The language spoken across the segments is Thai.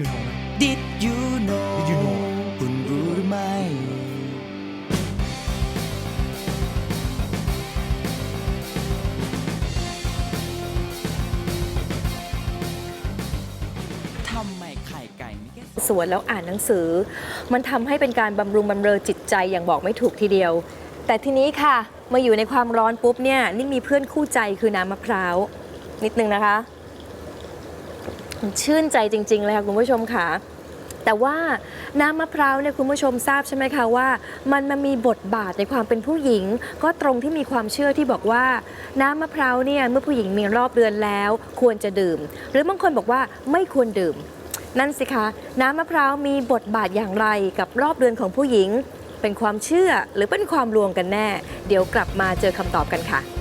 you know นะ Did you know Did you know คุณรู้หรือไม่ ทำไมไข่ไก่ไม่แค่สวนแล้วอ่านหนังสือ มันทำให้เป็นการบำรุงบำเรอจิตใจอย่างบอกไม่ถูกทีเดียว แต่ทีนี้ค่ะ มาอยู่ในความร้อนปุ๊บเนี่ยนี่มีเพื่อนคู่ใจคือน้ำมะพร้าว นิดนึงนะคะ มันชื่นใจจริง ๆ เลยค่ะคุณผู้ชมค่ะแต่ว่าน้ำมะพร้าวเนี่ยคุณผู้ชมทราบใช่ไหมคะว่า มันมามีบทบาทในความเป็นผู้หญิง ก็ตรงที่มีความเชื่อที่บอกว่า น้ำมะพร้าวเนี่ยเมื่อผู้หญิงมีรอบเดือนแล้ว ควรจะดื่ม หรือบางคนบอกว่าไม่ควรดื่ม นั่นสิคะ น้ำมะพร้าวมีบทบาทอย่างไรกับรอบเดือนของผู้หญิง เป็นความเชื่อหรือเป็นความลวงกันแน่ เดี๋ยวกลับมาเจอคำตอบกันค่ะ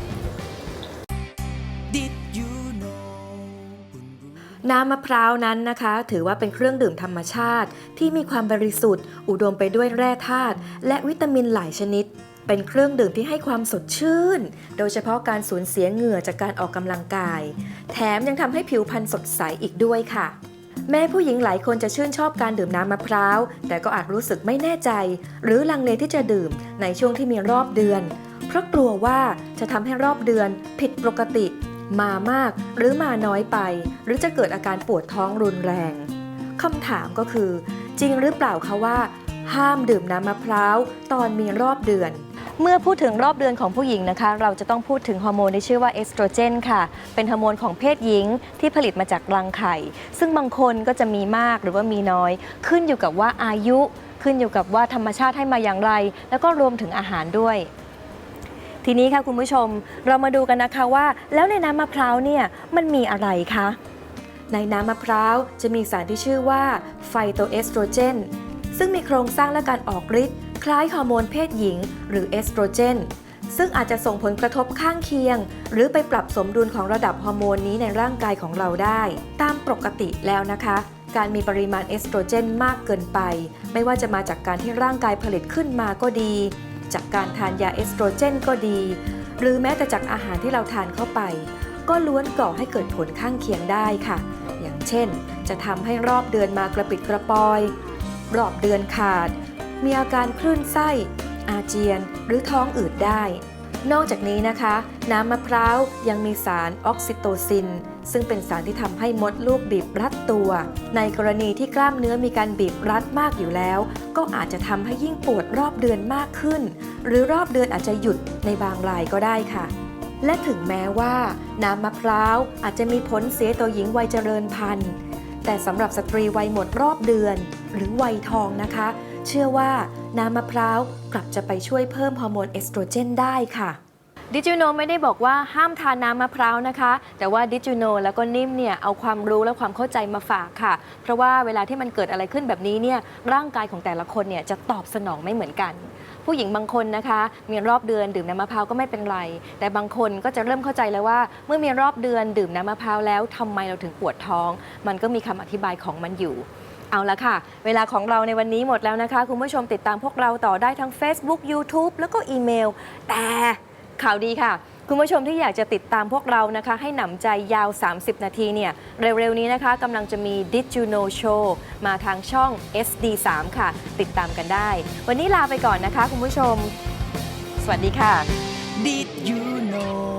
น้ำมะพร้าวนั้นนะคะ ถือว่าเป็นเครื่องดื่มธรรมชาติ ที่มีความบริสุทธิ์ อุดมไปด้วยแร่ธาตุและวิตามินหลายชนิด เป็นเครื่องดื่มที่ให้ความสดชื่น โดยเฉพาะการสูญเสียเหงื่อจากการออกกำลังกาย แถมยังทำให้ผิวพรรณสดใสอีกด้วยค่ะแม้ผู้หญิงหลายคนจะชื่นชอบการดื่มน้ำมะพร้าว แต่ก็อาจรู้สึกไม่แน่ใจ หรือลังเลที่จะดื่มในช่วงที่มีรอบเดือน เพราะกลัวว่าจะทำให้รอบเดือนผิดปกติ มามากหรือมาน้อยไป หรือจะเกิดอาการปวดท้องรุนแรงคำถามก็คือ จริงหรือเปล่าคะว่า ห้ามดื่มน้ำมะพร้าวตอนมีรอบเดือน เมื่อพูดถึงรอบเดือนของผู้หญิงนะคะ เราจะต้องพูดถึงฮอร์โมนที่ชื่อว่าเอสโตรเจนค่ะ เป็นฮอร์โมนของเพศหญิงที่ผลิตมาจากรังไข่ ซึ่งบางคนก็จะมีมากหรือว่ามีน้อย ขึ้นอยู่กับว่าอายุขึ้นอยู่กับว่าธรรมชาติให้มาอย่างไร แล้วก็รวมถึงอาหารด้วย ทีนี้ค่ะคุณผู้ชมเรามาดูกันนะคะว่า แล้วในน้ำมะพร้าวเนี่ยมันมีอะไรคะ ในน้ำมะพร้าวจะมีสารที่ชื่อว่าไฟโตเอสโตรเจนซึ่งมีโครงสร้างและการออกฤทธิ์คล้ายฮอร์โมนเพศหญิง หรือเอสโตรเจนซึ่งอาจจะส่งผลกระทบข้างเคียง หรือไปปรับสมดุลของระดับฮอร์โมนนี้ในร่างกายของเราได้ ตามปกติแล้วนะคะ การมีปริมาณเอสโตรเจนมากเกินไป ไม่ว่าจะมาจากการที่ร่างกายผลิตขึ้นมาก็ดี จากการทานยาเอสโตรเจนก็ดี หรือแม้แต่จากอาหารที่เราทานเข้าไป ก็ล้วนก่อให้เกิดผลข้างเคียงได้ค่ะ อย่างเช่น จะทำให้รอบเดือนมากระปิดกระปอย รอบเดือนขาด มีอาการคลื่นไส้ อาเจียน หรือท้องอืดได้ นอกจากนี้นะคะ น้ำมะพร้าวยังมีสารออกซิโตซิน ซึ่งเป็นสารที่ทำให้มดลูกบีบรัดตัว ในกรณีที่กล้ามเนื้อมีการบีบรัดมากอยู่แล้ว ก็อาจจะทำให้ยิ่งปวดรอบเดือนมากขึ้น หรือรอบเดือนอาจจะหยุดในบางรายก็ได้ค่ะ และถึงแม้ว่า น้ำมะพร้าวอาจจะมีผลเสียต่อหญิงวัยเจริญพันธุ์แต่สำหรับสตรีวัยหมดรอบเดือน หรือวัยทองนะคะ เชื่อว่าน้ำมะพร้าวกลับจะไปช่วยเพิ่มฮอร์โมนเอสโตรเจนได้ค่ะ ดิจูโนไม่ได้บอกว่าห้ามทานน้ำมะพร้าวนะคะ แต่ว่าดิจูโนแล้วก็นิ่มเนี่ยเอาความรู้และความเข้าใจมาฝากค่ะ เพราะว่าเวลาที่มันเกิดอะไรขึ้นแบบนี้เนี่ยร่างกายของแต่ละคนเนี่ยจะตอบสนองไม่เหมือนกัน ผู้หญิงบางคนนะคะ มีรอบเดือนดื่มน้ำมะพร้าวก็ไม่เป็นไร แต่บางคนก็จะเริ่มเข้าใจแล้วว่า เมื่อมีรอบเดือนดื่มน้ำมะพร้าวแล้วทำไมเราถึงปวดท้อง มันก็มีคำอธิบายของมันอยู่เอาละค่ะ เวลาของเราในวันนี้หมดแล้วนะคะ คุณผู้ชมติดตามพวกเราต่อได้ทั้ง Facebook YouTube แล้วก็อีเมล แต่ ข่าวดีค่ะ คุณผู้ชมที่อยากจะติดตามพวกเรานะคะ ให้หนำใจยาว 30 นาทีเนี่ยเร็วๆนี้นะคะกำลังจะมี Did You Know Show มาทางช่อง SD3 ค่ะ ติดตามกันได้ วันนี้ลาไปก่อนนะคะ คุณผู้ชม สวัสดีค่ะ Did you know